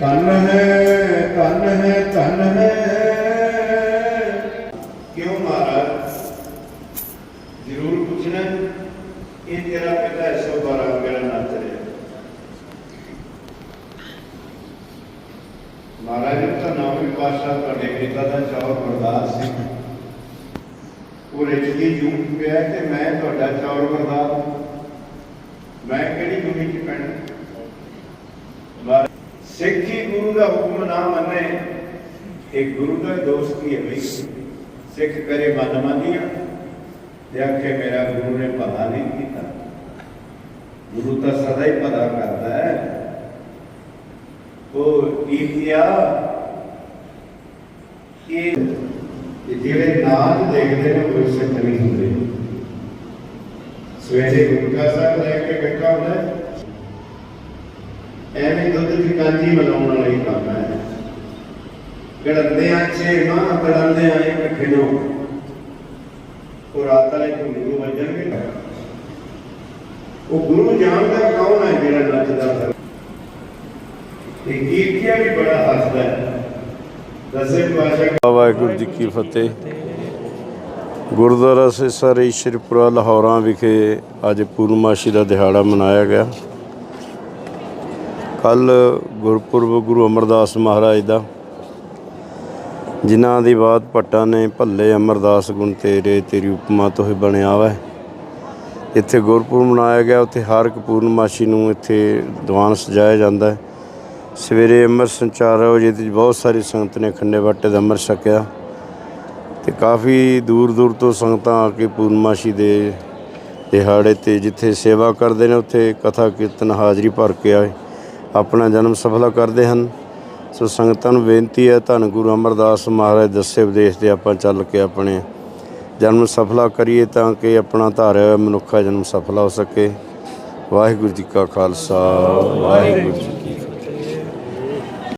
ਧਨ ਹੈ ਧਨ ਹੈ ਧਨ ਹੈ ਕਿਉਂ ਮਹਾਰਾਜ ਜ਼ਰੂਰ ਪੁੱਛਣਾ ਇਹ ਤੇਰਾ ਪਿਤਾ ਐਸੋ ਬਾਰਾ ਮੇਰਾ ਨੱਚ ਰਿਹਾ ਮਹਾਰਾਜ ਨੂੰ ਤਾਂ ਨੌਵੀਂ ਪਾਤਸ਼ਾਹ ਤੁਹਾਡੇ ਪਿਤਾ ਦਾ ਚੌਰ ਗੁਰਦਾਸ ਸਿੰਘ ਉਹ ਰਿਚੀ ਜੂਮ ਪਿਆ ਤੇ ਮੈਂ ਤੁਹਾਡਾ ਚੌਰ ਗੁਰਦਾਸ ਸਿੱਖੀ ਗੁਰੂ ਦਾ ਹੁਕਮ ਨਾ ਮੰਨੇ ਇਹ ਗੁਰੂ ਦਾ ਦੋਸਤ ਹੀ ਹੈ ਬਈ ਸਿੱਖ ਕਰੇ ਮਨ ਮਾਨੀਆਂ ਤੇ ਆਖੇ ਮੇਰਾ ਗੁਰੂ ਨੇ ਭਲਾ ਨਹੀਂ ਕੀਤਾ ਗੁਰੂ ਤਾਂ ਸਦਾ ਹੀ ਭਲਾ ਕਰਦਾ ਹੈ ਉਹ ਇਖਿਆ ਇਹ ਕਿ ਜਿਹੜੇ ਨਾਮ ਦੇਖਦੇ ਨੇ ਉਹ ਸਿੱਖ ਨਹੀਂ ਹੁੰਦੇ ਸਵੇਰੇ ਗੁਰਕਾ ਸਾਹਿਬ ਲੈ ਕੇ ਬੈਠਾ ਹੁੰਦਾ ਹੈ। ਐਵੇਂ ਦੁੱਧ ਦੀ ਕਾਂਜੀ ਬਣਾਉਣ ਵਾਲਾ ਕੰਮ ਹੈ। ਗੜੰਦੇ ਆਛੇ ਮਾਂ ਗੜੰਦੇ ਆਏ ਇਕੱਠੇ ਉਹ ਰਾਤ ਵਾਲੇ ਗੁਰੂ ਵਜਣਗੇ। ਉਹ ਗੁਰੂ ਜਾਣਦਾ ਕੌਣ ਹੈ ਜਿਹੜਾ ਨੱਚਦਾ ਤੇ ਕੀਰਤੀਆ ਵੀ ਬੜਾ ਹੱਸਦਾ ਹੈ। ਦਸੇ ਪਾਸ਼ਾ ਵਾਹਿਗੁਰੂ ਜੀ ਕੀ ਫਤਿਹ। ਗੁਰਦੁਆਰਾ ਸਿਸਰ ਈਸ਼ਰਪੁਰਾ ਲਾਹੌਰਾਂ ਵਿਖੇ ਅੱਜ ਪੂਰਨਮਾਸ਼ੀ ਦਾ ਦਿਹਾੜਾ ਮਨਾਇਆ ਗਿਆ। ਕੱਲ ਗੁਰਪੁਰਬ ਗੁਰੂ ਅਮਰਦਾਸ ਮਹਾਰਾਜ ਦਾ, ਜਿਨ੍ਹਾਂ ਦੀ ਬਾਤ ਭੱਟਾਂ ਨੇ ਭੱਲੇ ਅਮਰਦਾਸ ਗੁਣ ਤੇਰੇ, ਤੇਰੀ ਉਪਮਾ ਤੋਂ ਹੀ ਬਣਿਆ ਵਾ। ਇੱਥੇ ਗੁਰਪੁਰਬ ਮਨਾਇਆ ਗਿਆ, ਉੱਥੇ ਹਰ ਇੱਕ ਪੂਰਨਮਾਸ਼ੀ ਨੂੰ ਇੱਥੇ ਦੀਵਾਨ ਸਜਾਇਆ ਜਾਂਦਾ ਹੈ। ਸਵੇਰੇ ਅੰਮ੍ਰਿਤ ਸੰਚਾਰ ਵਜੇ ਤੇ ਬਹੁਤ ਸਾਰੀ ਸੰਗਤ ਨੇ ਖੰਡੇ ਬਾਟੇ ਦਾ ਅੰਮ੍ਰਿਤ ਛਕਿਆ। ਤੇ ਕਾਫੀ ਦੂਰ ਦੂਰ ਤੋਂ ਸੰਗਤਾਂ ਆ ਕੇ ਪੂਰਨਮਾਸ਼ੀ ਦੇ ਦਿਹਾੜੇ ਤੇ ਜਿੱਥੇ ਸੇਵਾ ਕਰਦੇ ਨੇ, ਉੱਥੇ ਕਥਾ ਕੀਰਤਨ ਹਾਜ਼ਰੀ ਭਰ ਕੇ ਆਏ। ਆਪਣਾ ਜਨਮ ਸਫਲਾ ਕਰਦੇ ਹਨ। ਸੋ ਸੰਗਤਾਂ ਨੂੰ ਬੇਨਤੀ ਹੈ, ਧੰਨ ਗੁਰੂ ਅਮਰਦਾਸ ਮਹਾਰਾਜ ਦੱਸੇ ਉਪਦੇਸ਼ ਤੇ ਆਪਾਂ ਚੱਲ ਕੇ ਆਪਣੇ ਜਨਮ ਸਫਲਾ ਕਰੀਏ ਤਾਂ ਕਿ ਆਪਣਾ ਧਾਰਿਆ ਹੋਇਆ ਮਨੁੱਖਾ ਜਨਮ ਸਫਲਾ ਹੋ ਸਕੇ। ਵਾਹਿਗੁਰੂ ਜੀ ਕਾ ਖਾਲਸਾ। ਵਾਹਿਗੁਰੂ ਜੀ